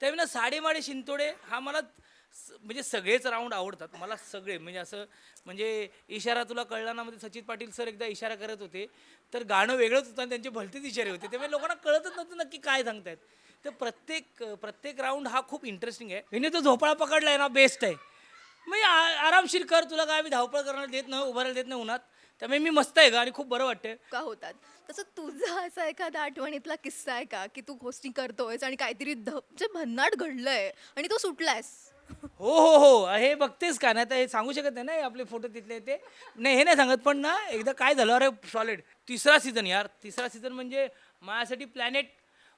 त्यावेळी ना साडेमाडे शिंतोडे हा मला स- म्हणजे सगळेच राऊंड आवडतात. मला सगळे म्हणजे असं म्हणजे इशारा तुला कळला ना मध्ये सचिन पाटील सर एकदा इशारा करत होते. तर गाणं वेगळंच होतं आणि त्यांचे भलतेच इशारे होते. त्यामुळे लोकांना कळतच नव्हतं नक्की काय सांगतायत. तर प्रत्येक प्रत्येक राऊंड हा खूप इंटरेस्टिंग आहे. हिने तो झोपाळा पकडला आहे ना बेस्ट आहे. म्हणजे आ- आरामशीर कर तुला काय मी धावपळ करणार देत नाही उभारायला देत नाही उन्हात. त्यामुळे मी मस्त आहे का आणि खूप बरं वाटतंय. का होतात? तसं तुझा असा एखादा आठवणीतला किस्सा आहे का? की तू होस्टिंग करतोयस आणि काहीतरी ध म्हणजे भन्नाट घडलंय आणि तो सुटलायस? हो हो हो. हे बघतेस का? नाही तर हे सांगू शकत नाही ना हे आपले फोटो तिथले ते? नाही हे नाही सांगत. पण ना एकदा काय झालं? अरे सॉलिड तिसरा सीझन यार. तिसरा सीझन म्हणजे माझ्यासाठी प्लॅनेट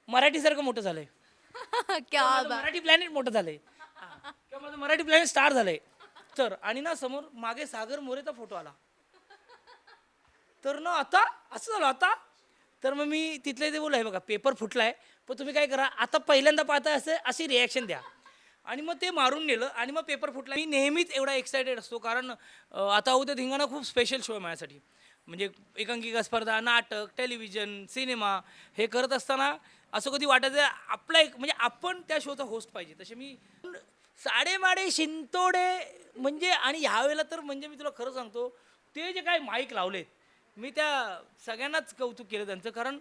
मराठीसारखं मोठं झालंय. क्या माझं बा मराठी प्लॅनेट मोठं झालंय. किंवा माझं मराठी प्लॅनेट स्टार झालंय. तर आणि ना समोर मागे सागर मोरेचा फोटो आला. तर ना आता असं झालं आता तर मग मी तिथले ते बोल आहे बघा पेपर फुटला आहे पण तुम्ही काय करा आता पहिल्यांदा पाहता असं अशी रिॲक्शन द्या. आणि मग ते मारून नेलं आणि मग पेपर फुटला. मी नेहमीच एवढा एक्सायटेड असतो कारण आता उद्या धिंगाणा खूप स्पेशल शो आहे माझ्यासाठी. म्हणजे एकांकिका स्पर्धा नाटक टेलिव्हिजन सिनेमा हे करत असताना असं कधी वाटायचं आपला एक म्हणजे आपण त्या शोचा होस्ट पाहिजे. तसे मी साडेमाडे शिंतोडे म्हणजे आणि ह्यावेळेला तर म्हणजे मी तुला खरं सांगतो ते जे काय माईक लावलेत मी त्या सगळ्यांनाच कौतुक केलं त्यांचं कारण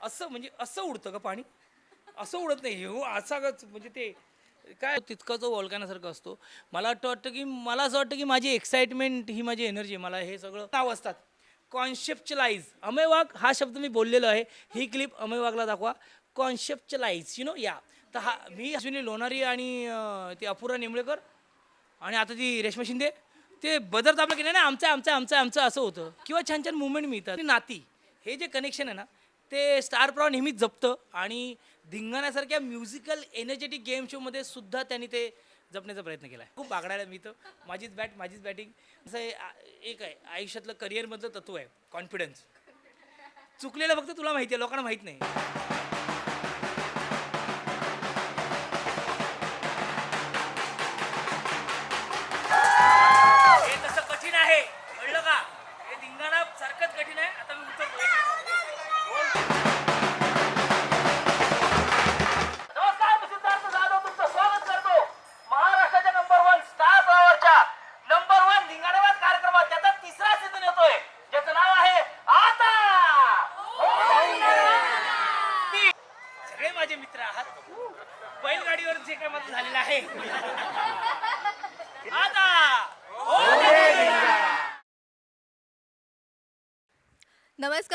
असं म्हणजे असं उडतं का पाणी. असं उडत नाही. हो असाच म्हणजे ते काय तितका जो वॉल्कानासारखं असतो मला वाटतं वाटतं की मला असं वाटतं की माझी एक्साइटमेंट ही माझी एनर्जी मला हे सगळं नाव असतात. कॉन्शेप्चलाइज अमय वाघ हा शब्द मी बोललेलो आहे. ही क्लिप अमय वाघला दाखवा. कॉन्शेप्चलाइज यु नो या तर हा मी अश्विनी लोणारी आणि ते अपुरा निंबळेकर आणि आता ती रेश्मा शिंदे. ते बदर आपलं की नाही ना आमचं आमचं आमचं आमचं असं होतं. किंवा छान छान मुवमेंट मिळतात. ती नाती हे जे कनेक्शन आहे ना ते स्टार प्रॉ नेहमीच जपतं. आणि धिंगाण्यासारख्या म्युझिकल एनर्जेटिक गेम शोमध्ये सुद्धा त्यांनी ते जपण्याचा प्रयत्न केला आहे खूप बागडायला मिळतं. माझीच बॅट माझीच बॅटिंग असं एक आहे आयुष्यातलं करिअरमधलं तत्व आहे कॉन्फिडन्स चुकलेलं फक्त तुला माहिती आहे लोकांना माहीत नाही. ಕಠಿಣ ಅಥವಾ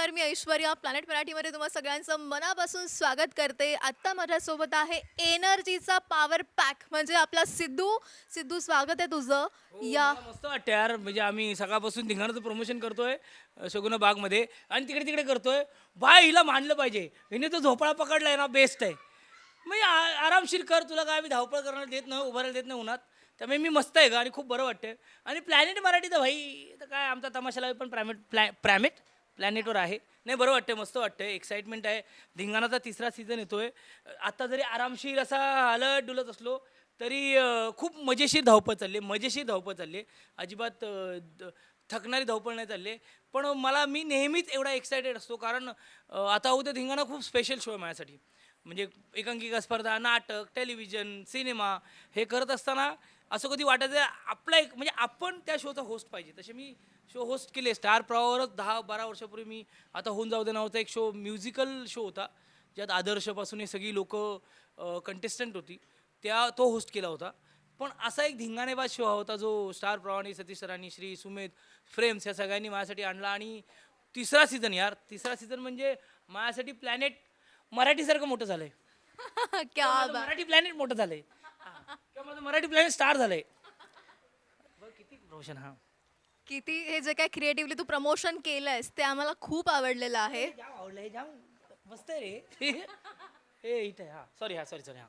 नमस्कार मी ऐश्वर्या. प्लॅनेट मराठीमध्ये तुम्हा सगळ्यांचं मनापासून स्वागत करते. आत्ता माझ्यासोबत आहे एनर्जीचा पॉवर पॅक म्हणजे आपला सिद्धू. सिद्धू स्वागत आहे तुझं. या. मला मस्त वाटतं यार. म्हणजे आम्ही सकाळपासून धिंगाणाचं प्रमोशन करतोय अ, शगुना बागमध्ये. आणि तिकडे तिकडे करतोय. बाय हिला मानलं पाहिजे. हिने तो झोपाळा पकडलाय ना बेस्ट आहे. म्हणजे आ- आरामशीर कर तुला काय मी धावपळ करणार देत नाही उभारायला देत नाही उन्हात. त्यामुळे मी मस्त आहे का आणि खूप बरं वाटतंय. आणि प्लॅनेट मराठी तर भाई तर काय आमचा तमाशाला पण प्रायमेट प्लॅ प्रॅमेट प्लॅनेटवर आहे. नाही बरं वाटतंय मस्त वाटतंय. एक्साइटमेंट आहे. धिंगाणाचा तिसरा सीझन येतोय. आता जरी आरामशीर असा अलट डुलत असलो तरी अं, खूप मजेशीर धावपळ चालली आहे. मजेशीर धावपळ चालली आहे. अजिबात अं, द- थकणारी धावपळ नाही चालली आहे. पण मला मी नेहमीच एवढा एक्सायटेड असतो. कारण अं, आता उद्या धिंगाणा खूप स्पेशल शो आहे माझ्यासाठी. म्हणजे एकांकिका स्पर्धा नाटक टेलिव्हिजन सिनेमा हे करत असताना असं कधी वाटायचं आपला एक म्हणजे आपण त्या शोचा होस्ट पाहिजे. तसे मी शो होस्ट केले. स्टार प्रॉवरच दहा बारा वर्षापूर्वी मी आता होऊन जाऊ दे नावाचा एक शो म्युझिकल शो होता. ज्यात आदर्शपासून हे सगळी लोकं कंटेस्टंट होती. त्या तो होस्ट केला होता. पण असा एक धिंगाणेबाज शो होता जो स्टार प्रवाणी सतीश सरांनी श्री सुमेध फ्रेम्स या सगळ्यांनी माझ्यासाठी आणला. आणि तिसरा सीझन यार तिसरा सीझन म्हणजे माझ्यासाठी प्लॅनेट मराठीसारखं मोठं झालंय. मराठी प्लॅनेट मोठं झालंय. किंवा माझं मराठी प्लॅनेट स्टार झालंय. बघ किती प्रमोशन हा. किती हे जे काय क्रिएटिव्हली तू प्रमोशन केलंयस ते आम्हाला खूप आवडलेलं आहे. जाम आवडलंय जाम मस्त आहे रे. हे इथे हा. सॉरी हा सॉरी सॉरी हा.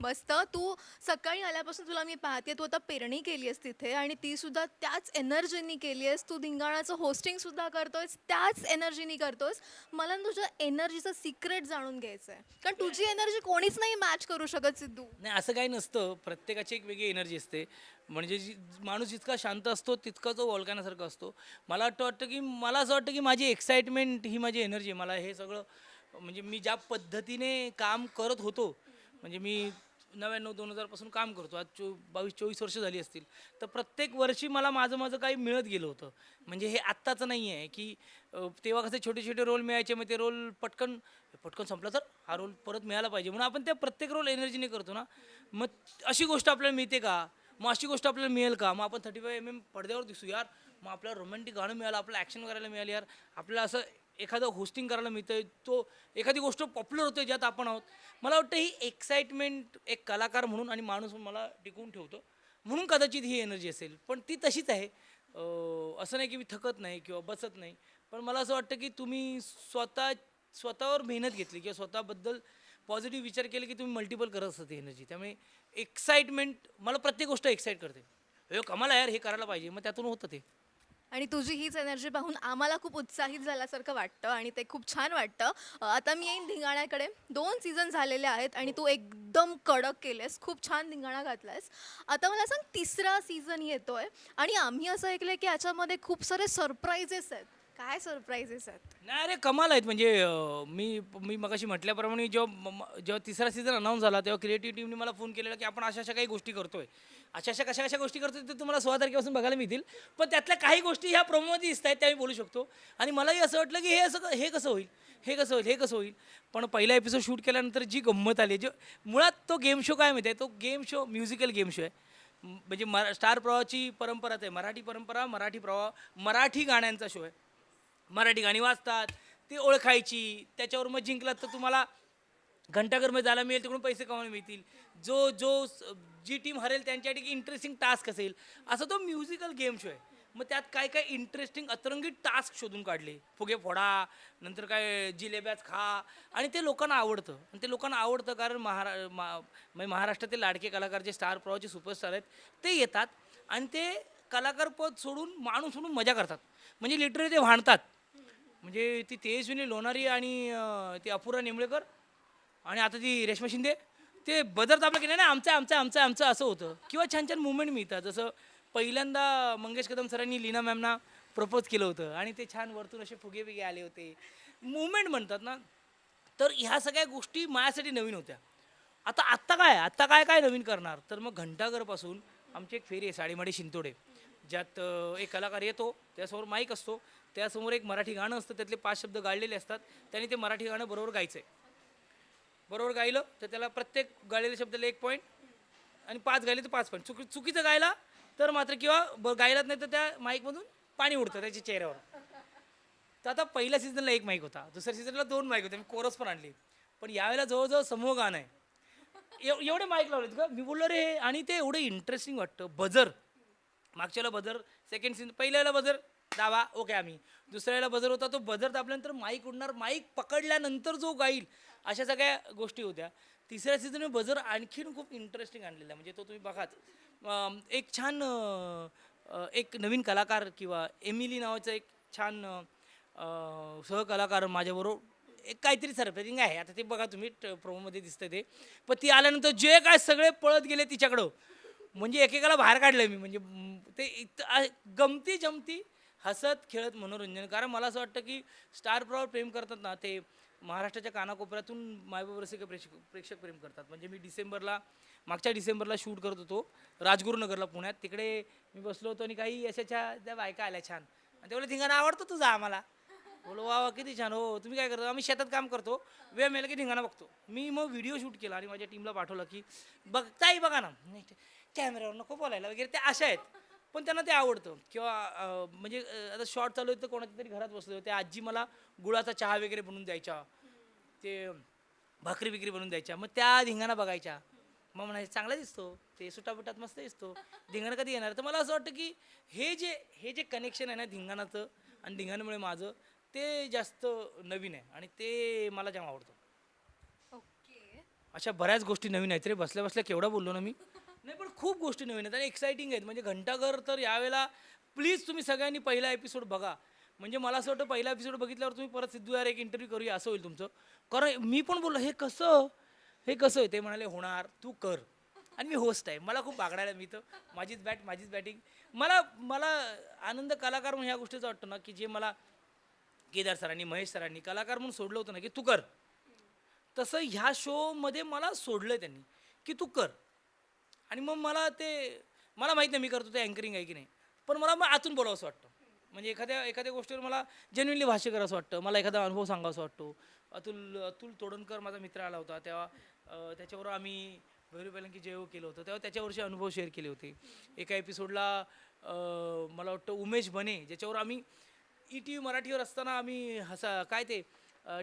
मस्त. तू सकाळी आल्यापासून तुला मी पाहते तू आता पेरणी केली आहेस तिथे आणि ती सुद्धा त्याच एनर्जीनी केली आहेस तू धिंगाणाचं होस्टिंग सुद्धा करतोयस त्याच एनर्जीनी करतोयस. मला ना तुझ्या एनर्जीचं सिक्रेट जाणून घ्यायचं आहे कारण तुझी एनर्जी कोणीच नाही मॅच करू शकत सिद्धू. नाही असं काही नसतं. प्रत्येकाची एक वेगळी एनर्जी असते. म्हणजे जी माणूस जितका शांत असतो तितका तो वॉल्कानासारखा असतो. मला वाटतं वाटतं की मला असं वाटतं की माझी एक्साइटमेंट ही माझी एनर्जी मला हे सगळं म्हणजे मी ज्या पद्धतीने काम करत होतो म्हणजे मी नव्याण्णव दोन हजारपासून काम करतो. आज चो बावीस चोवीस वर्ष झाली असतील. तर प्रत्येक वर्षी मला माझं माझं काही मिळत गेलं होतं. म्हणजे हे आत्ताचं नाही आहे की तेव्हा कसे छोटे छोटे रोल मिळायचे मग ते रोल पटकन पटकन संपला तर हा रोल परत मिळाला पाहिजे. म्हणून आपण त्या प्रत्येक रोल एनर्जीने करतो ना. मग अशी गोष्ट आपल्याला मिळते का? मग अशी गोष्ट आपल्याला मिळेल का? मग आपण थर्टी फाय एम एम पडद्यावर दिसू यार. मग आपल्याला रोमॅन्टिक गाणं मिळालं आपल्याला ॲक्शन करायला मिळालं यार. आपल्याला असं एखादं होस्टिंग करायला मिळतं तो एखादी गोष्ट पॉप्युलर होते ज्यात आपण आहोत. मला वाटतं ही एक्साइटमेंट एक कलाकार म्हणून आणि माणूस मला टिकवून ठेवतो. म्हणून कदाचित ही एनर्जी असेल. पण ती तशीच आहे. असं नाही की मी थकत नाही किंवा बसत नाही. पण मला असं वाटतं की तुम्ही स्वतः स्वतःवर मेहनत घेतली किंवा स्वतःबद्दल पॉझिटिव्ह विचार केले की तुम्ही मल्टिपल करत असता ती एनर्जी त्यामुळे एक्साइटमेंट मला प्रत्येक गोष्ट एक्साईट करते. हे कमाला यार हे करायला पाहिजे मग त्यातून होतं ते. आणि तुझी हीच एनर्जी पाहून आम्हाला खूप उत्साहित झाल्यासारखं वाटतं आणि ते खूप छान वाटतं. अ, आता मी येईन धिंगाण्याकडे दोन सीझन झालेले आहेत आणि तू एकदम कडक केलेस खूप छान धिंगाणा घातलायस. आता मला सांग तिसरा सीझन येतोय आणि आम्ही असं ऐकलंय की याच्यामध्ये खूप सारे सरप्राईजेस आहेत. काय सरप्राईजेस आहेत नाही अरे कमाल आहेत. म्हणजे अं, मी मी मगाशी म्हटल्याप्रमाणे जेव्हा म- म- जेव्हा तिसरा सीझन अनाऊन्स झाला तेव्हा क्रिएटिव्ह टीमने मला फोन केलेला की आपण अशा अशा काही गोष्टी करतोय. अशा अशा कशा कशा गोष्टी करतोय ते तुम्हाला सोळा तारखेपासून बघायला मिळतील. पण त्यातल्या काही गोष्टी ह्या प्रोमोमध्ये दिसत आहेत त्या मी बोलू शकतो. आणि मलाही असं वाटलं की हे असं क- हे कसं होईल? हे कसं होईल? हे कसं होईल? पण पहिला एपिसोड शूट केल्यानंतर जी गंमत आली जे मुळात तो गेम शो काय माहिती आहे? तो game show musical game show आहे. म्हणजे मरा स्टार प्रवाहाची परंपराच आहे. मराठी परंपरा मराठी प्रवाह मराठी गाण्यांचा शो आहे. मराठी गाणी वाचतात ती ओळखायची. त्याच्यावर मग जिंकलात तर तुम्हाला घंटाघरमध्ये जायला मिळेल तिकडून पैसे कमायला मिळतील. जो जो स- जी टीम हरेल त्यांच्यासाठी इंटरेस्टिंग टास्क असेल. असा तो म्युझिकल गेम शो आहे. मग त्यात काय काय इंटरेस्टिंग अतरंगी टास्क शोधून काढले. फुगे फोडा नंतर काय जिलेब्याच खा. आणि ते लोकांना आवडतं. आणि ते लोकांना आवडतं कारण महारा मा म्हणजे महाराष्ट्रातील लाडके कलाकार जे स्टार प्रवाहचे सुपरस्टार आहेत ते येतात. आणि ते कलाकार पद सोडून माणूस सोडून मजा करतात. म्हणजे लिटरली ते भांडतात. म्हणजे ती तेजस्विनी लोणारी आणि ती अपुरा निंबळेकर आणि आता ती रेश्मा शिंदे ते बदर आपलं की नाही ना आमचं आमचं आमचं आमचं असं होतं. किंवा छान छान मुवमेंट मिळतात. जसं पहिल्यांदा मंगेश कदम सरांनी लीना मॅमना प्रपोज केलं होतं आणि ते छान वरतून असे फुगे बिगे आले होते. मुवमेंट म्हणतात ना. तर ह्या सगळ्या गोष्टी माझ्यासाठी नवीन होत्या. आता आत्ता काय? आत्ता काय काय नवीन करणार? तर मग घंटाघरपासून आमची एक फेरी आहे साडेमाडे शिंतोडे. ज्यात एक कलाकार येतो त्यासमोर माईक असतो. त्यासमोर एक मराठी गाणं असतं त्यातले पाच शब्द गाळलेले असतात. त्याने ते मराठी गाणं बरोबर गायचं आहे बरोबर गायलं तर त्याला प्रत्येक गाळलेल्या शब्दाला एक पॉईंट आणि पाच गायले तर पाच पॉईंट चुकी चुकीचं गायला तर मात्र किंवा ब गायलाच नाही तर त्या माईकमधून पाणी उडतं त्याच्या चेहऱ्यावर. तर आता पहिल्या सीझनला एक माईक होता. दुसऱ्या सीझनला दोन माईक होते. मी कोरस पण आणली. पण यावेळेला जवळजवळ समूह गाणं आहे. एव एवढे माईक लावलेत का मी बोललो रे आणि ते एवढं इंटरेस्टिंग वाटतं. बजर. मागच्याला बजर. सेकंड सीझन पहिल्याला बजर. दावा ओके आम्ही. दुसऱ्याला बजर होता तो बजर दाबल्यानंतर माईक उडणार माईक पकडल्यानंतर जो गाईल अशा सगळ्या गोष्टी होत्या. तिसऱ्या सीझनने बजर आणखीन खूप इंटरेस्टिंग आणलेला आहे. म्हणजे तो तुम्ही बघाच. एक छान एक नवीन कलाकार किंवा एमिली नावाचं एक छान सहकलाकार माझ्याबरोबर एक काहीतरी सरप्राइजिंग आहे. आता ते बघा तुम्ही प्रोमोमध्ये दिसतं ते. पण ती आल्यानंतर जे काय सगळे पळत गेले तिच्याकडं. म्हणजे एकेकाला बाहेर काढलं मी. म्हणजे ते इत- गमती जमती हसत खेळत मनोरंजन. कारण मला असं वाटतं की स्टार प्रॉवर प्रेम करतात ना ते महाराष्ट्राच्या कानाकोपऱ्यातून मायबाब रसिक प्रेक्षक प्रेक्षक प्रेम करतात. म्हणजे मी डिसेंबरला मागच्या डिसेंबरला शूट करत होतो राजगुरुनगरला पुण्यात. तिकडे मी बसलो होतो आणि काही यशाच्या त्या बायका आल्या छान. आणि तेवढं धिंगाणा आवडतं तुझा आम्हाला? बोलो वा वा किती छान. हो, हो तुम्ही काय करतो? आम्ही शेतात काम करतो. वेळ मिळाला की धिंगाणा बघतो. मी मग व्हिडिओ शूट केला आणि माझ्या टीमला पाठवलं की बघताही बघा ना. कॅमेऱ्यावर नको बोलायला वगैरे. ते अशा आहेत. पण त्यांना ते आवडतं. किंवा म्हणजे आता शॉर्ट चालू आहे तर कोणाच्या तरी घरात बसलो त्या आजी मला गुळाचा चहा वगैरे बनवून द्यायच्या. ते भाकरी बिकरी बनवून द्यायच्या. मग त्या धिंगाणा बघायच्या. मग म्हणायचं चांगला दिसतो. ते सुटापुटात मस्त दिसतो. धिंगाणं कधी येणार? तर मला असं वाटतं की हे जे हे जे कनेक्शन आहे ना धिंगाणाचं आणि धिंगाणामुळे माझं ते जास्त नवीन आहे आणि ते मला जाम आवडतं. ओके. अशा बऱ्याच गोष्टी नवीन आहेत रे. बसल्या बसल्या केवढा बोललो ना मी. नाही पण खूप गोष्टी नवीन आहेत आणि एक्साइटिंग आहेत. म्हणजे घंटाघर तर यावेळेला प्लीज तुम्ही सगळ्यांनी पहिला एपिसोड बघा. म्हणजे मला असं वाटतं पहिला एपिसोड बघितल्यावर तुम्ही परत सिद्धू यार एक इंटरव्ह्यू करूया असं होईल तुमचं. कारण मी पण बोललो हे कसं? हे कसं आहे? ते म्हणाले होणार तू कर. आणि मी होस्ट आहे. मला खूप बागडायला मी तर माझीच बॅट माझीच बॅटिंग मला मला आनंद कलाकार म्हणून ह्या गोष्टीचा वाटतं ना की जे मला केदार सरांनी महेश सरांनी कलाकार म्हणून सोडलं होतं ना की तू कर. तसं ह्या शोमध्ये मला सोडलं त्यांनी की तू कर. आणि मग मला ते मला माहीत नाही मी करतो ते अँकरिंग आहे की नाही. पण मला मग आतून बोलावंसं वाटतं. म्हणजे एखाद्या एखाद्या गोष्टीवर मला जेन्युनली भाष्य करावं वाटतं. मला एखादा अनुभव सांगावासा वाटतो. अतुल अतुल तोडणकर माझा मित्र आला होता. तेव्हा त्याच्यावर आम्ही भैरू पहिल्यांकी जेव केलं होतं. तेव्हा त्याच्यावरचे अनुभव शेअर केले होते. एका एपिसोडला मला वाटतं उमेश बने ज्याच्यावर आम्ही ई टी व्ही मराठीवर असताना आम्ही हसा काय ते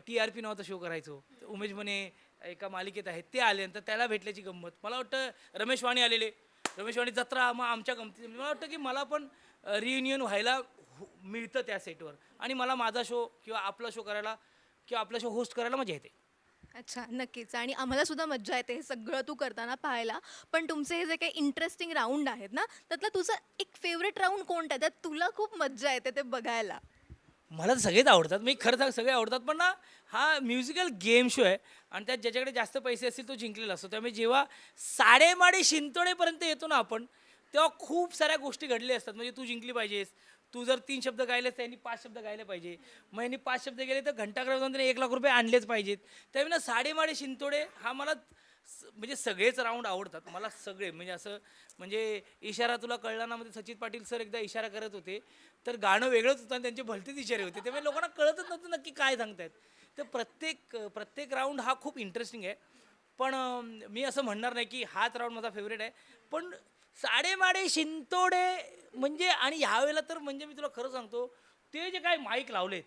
टी आर पी नावाचा शो करायचो. उमेश बने एका मालिकेत आहेत ते आले नंतर त्याला भेटल्याची गंमत. मला वाटतं रमेश वाणी आलेले. रमेश वाणी जत्रा मग आमच्या गमती मला वाटतं की मला पण रियुनियन व्हायला हो- मिळतं त्या सेटवर आणि मला माझा शो किंवा आपला शो करायला किंवा आपला शो होस्ट करायला मजा येते. अच्छा नक्कीच. आणि आम्हाला सुद्धा मज्जा येते हे सगळं तू करताना पाहायला. पण तुमचे हे जे काही इंटरेस्टिंग राऊंड आहेत ना त्यातला तुझा एक फेवरेट राऊंड कोणता आहे? त्यात तुला खूप मज्जा येते ते बघायला. मला तर सगळेच आवडतात. मी खरं सांग सगळे आवडतात पण ना हा म्युझिकल गेम शो आहे आणि त्यात ज्याच्याकडे जास्त पैसे असतील तो जिंकलेला असतो. त्यामुळे जेव्हा साडेमाडे शिंतोडेपर्यंत येतो ना आपण तेव्हा खूप साऱ्या गोष्टी घडल्या असतात. म्हणजे तू जिंकली पाहिजेस. तू जर तीन शब्द गायलेस तर यांनी पाच शब्द गायले पाहिजे. मग यांनी पाच शब्द गेले तर घंटाग्राम एक लाख रुपये आणलेच पाहिजेत. त्यामुळे ना साडेमाडे शिंतोडे हा मला स- म्हणजे सगळेच राऊंड आवडतात. मला सगळे म्हणजे असं म्हणजे इशारा तुला कळला ना म्हणजे मध्ये सचित पाटील सर एकदा इशारा करत होते. तर गाणं वेगळंच होतं आणि त्यांचे भलतेच इशारे होते. त्यामुळे लोकांना कळतच नव्हतं नक्की काय सांगतायत. तर प्रत्येक प्रत्येक राऊंड हा खूप इंटरेस्टिंग आहे. पण मी असं म्हणणार नाही की हाच राऊंड माझा फेवरेट आहे. पण साडेमाडे शिंतोडे म्हणजे आणि ह्यावेळेला तर म्हणजे मी तुला खरं सांगतो ते जे काय माईक लावलेत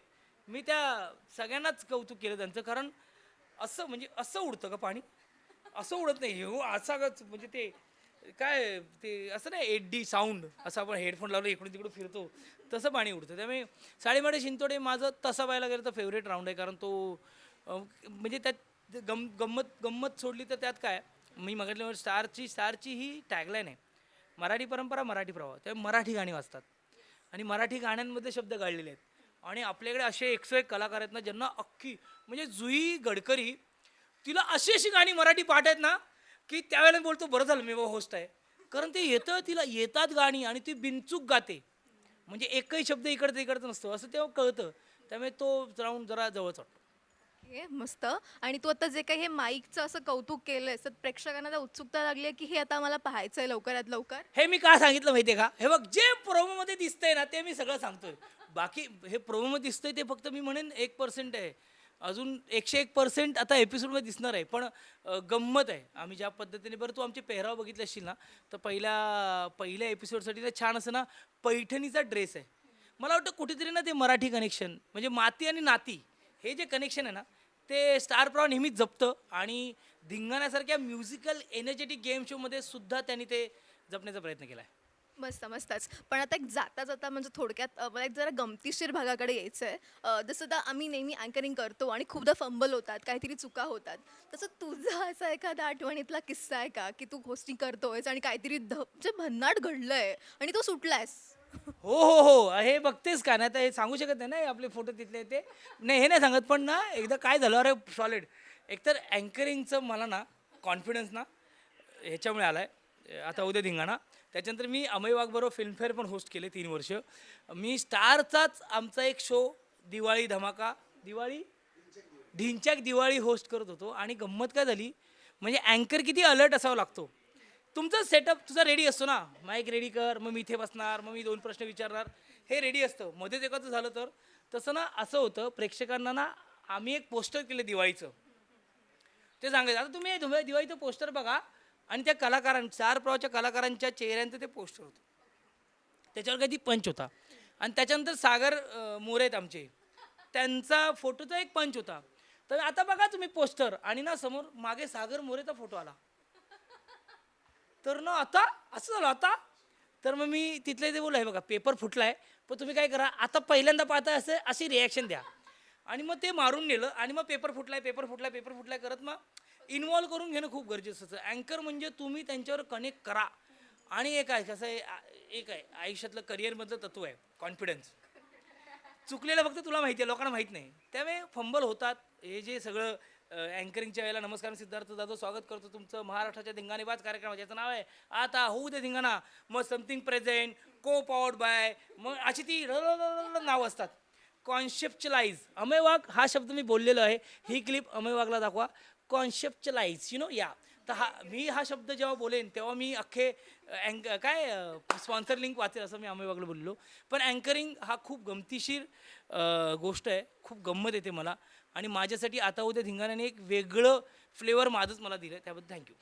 मी त्या सगळ्यांनाच कौतुक केलं त्यांचं. कारण असं म्हणजे असं उडतं का पाणी? असं उडत नाही. हो असाच म्हणजे ते काय ते असं नाही एट डी साऊंड असं आपण हेडफोन लावलं इकडून तिकडून फिरतो तसं पाणी उडतं. त्यामुळे साडेमाडे शिंतोडे माझं तसं पाहायला गेलं तर फेवरेट राऊंड आहे. कारण तो म्हणजे त्यात गम गंमत गंमत सोडली तर त्यात काय मी मगातल्या स्टारची स्टारची ही टॅगलाईन आहे. मराठी परंपरा मराठी प्रवाह. त्या मराठी गाणी वाचतात आणि मराठी गाण्यांमध्ये शब्द गाळलेले आहेत. आणि आपल्याकडे असे एकसो एक कलाकार आहेत ना ज्यांना अख्खी म्हणजे जुई गडकरी तिला अशी अशी गाणी मराठी पाठ आहेत ना की त्यावेळेला बोलतो बरं झालं मी बाबा होस्ट आहे. कारण ते येतं तिला येतात गाणी आणि ती बिनचूक गाते. म्हणजे एकही शब्द इकडचं इकडचं नसतो असं तेव्हा कळतं. त्यामुळे तो राऊंड जरा जवळच वाटतो. ओके मस्त. आणि तू आता जे काही हे माईकचं असं कौतुक केलंयस तर प्रेक्षकांना आता उत्सुकता लागली आहे की हे आता मला पाहायचं आहे लवकरात लवकर? हे मी का सांगितलं माहितीये का? हे बघ जे प्रोमोमध्ये दिसतंय ना ते मी सगळं सांगतोय. बाकी हे प्रोमोमध्ये दिसतंय ते फक्त मी म्हणेन एक पर्सेंट आहे. अजून एकशे एक पर्सेंट आता एपिसोडमध्ये दिसणार आहे पण गंमत आहे. आम्ही ज्या पद्धतीने बरं तू आमचे पेहराव बघितले असशील ना तर पहिल्या पहिल्या एपिसोडसाठी ना छान असं ना पैठणीचा ड्रेस आहे. मला वाटतं कुठेतरी ना ते मराठी कनेक्शन म्हणजे माती आणि नाती हे जे कनेक्शन आहे ना ते स्टार प्रॉ नेहमीच जपतं आणि धिंगाण्यासारख्या म्युझिकल एनर्जेटिक गेम शोमध्ये सुद्धा त्यांनी ते जपण्याचा प्रयत्न केला आहे मस्त मस्तच. पण आता एक जाता जाता म्हणजे थोडक्यात अ, मला एक जरा गमतीशीर भागाकडे यायचं आहे जसं आता आम्ही नेहमी अँकरिंग करतो आणि खूपदा फंबल होतात काहीतरी चुका होतात. तसं तुझा असा एखादा आठवणीतला किस्सा आहे का? की तू होस्टिंग करतोयस आणि काहीतरी ध म्हणजे भन्नाट घडलंय आणि तो सुटलायस. हो हो हो. हे बघतेस का? नाही आता हे सांगू शकत नाही ना हे आपले फोटो तिथले ते? नाही हे नाही सांगत पण ना एकदा काय झालं अरे सॉलिड एकतर अँकरिंगचं मला ना कॉन्फिडन्स ना ह्याच्यामुळे आला आहे आता उद्या धिंगाणा. त्याच्यानंतर मी अमय वाघबरोबर फिल्मफेअर पण होस्ट केले तीन वर्ष. मी स्टारचाच आमचा एक शो दिवाळी धमाका दिवाळी? ढिंच्याक दिवाळी होस्ट करत होतो आणि गंमत काय झाली? म्हणजे अँकर किती अलर्ट असावा लागतो. तुमचं सेटअप तुझा रेडी असतो ना? माईक रेडी कर मग मी इथे बसणार मग मी दोन प्रश्न विचारणार. हे रेडी असतं. मध्येच एकाचं झालं तर? तसं ना असं होतं प्रेक्षकांना ना आम्ही एक पोस्टर केलं दिवाळीचं. ते सांगायचं आता तुम्ही दिवाळीचं पोस्टर बघा आणि त्या कलाकारां चार प्रवाच्या कलाकारांच्या चेहऱ्यांचं ते पोस्टर होतं. त्याच्यावर काही पंच होता. आणि त्याच्यानंतर सागर मोरे आहेत आमचे. त्यांचा फोटोचा एक पंच होता. तर आता बघा तुम्ही पोस्टर. आणि ना समोर मागे सागर मोरेचा फोटो आला. तर ना आता असं झालं आता. तर मग मी तिथले ते बोललो आहे बघा पेपर फुटलाय. पण तुम्ही काय करा आता पहिल्यांदा पाहता असं अशी रिॲक्शन द्या. आणि मग ते मारून नेलं. आणि मग पेपर फुटलाय पेपर फुटलाय पेपर फुटलाय करत मग इन्व्हॉल्व करून घेणं खूप गरजेचं असतं अँकर म्हणजे तुम्ही त्यांच्यावर कनेक्ट करा. आणि एक आहे कसं आहे एक आहे आयुष्यातलं करिअरमधलं तत्व आहे कॉन्फिडन्स चुकलेलं फक्त तुला माहिती आहे लोकांना माहीत नाही. त्यामुळे फंबल होतात. हे जे सगळं अँकरिंगच्या वेळेला नमस्कार सिद्धार्थ जाधव स्वागत करतो तुमचं महाराष्ट्राच्या धिंगाणेबाज कार्यक्रम ज्याचं नाव आहे आता होऊ दे धिंगाणा. मग something present co powered by मग अशी ती नाव असतात. कॉन्शेप्चलाइज अमय वाघ हा शब्द मी बोललेलो आहे. ही क्लिप अमय वाघला दाखवा. कॉन्शेप्चलाइज यु नो या. तर हा मी हा शब्द जेव्हा बोलेन तेव्हा मी अख्खे अँक काय स्पॉन्सर लिंक वाचेल असं मी आम्ही बघलं बोललो. पण अँकरिंग हा खूप गमतीशीर गोष्ट आहे. खूप गंमत येते मला. आणि माझ्यासाठी आता उद्या धिंगाण्याने एक वेगळं फ्लेवर माझंच मला दिलं त्याबद्दल thank you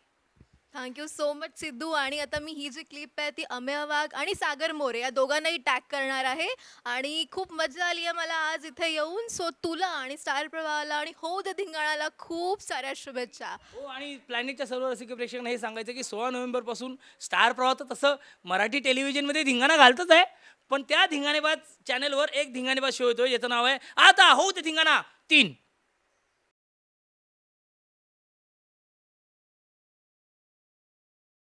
thank you so much Siddhu आणि आता मी ही जी क्लिप आहे ती अमेय वाघ आणि सागर मोरे या दोघांनाही टॅग करणार आहे. आणि खूप मजा आली आहे मला आज इथे येऊन. सो तुला आणि स्टार प्रवाहाला आणि हो द धिंगाणाला खूप साऱ्या शुभेच्छा. हो आणि प्लॅनेटच्या सर्व रसिक प्रेक्षकांना हे सांगायचं की सोळा नोव्हेंबरपासून स्टार प्रवाह तर तसं मराठी टेलिव्हिजनमध्ये धिंगाणा घालतच आहे. पण त्या धिंगाणेबाज चॅनलवर एक धिंगाणेबाज शो येतोय ज्याचं नाव आहे आता हो ते धिंगाणा तीन.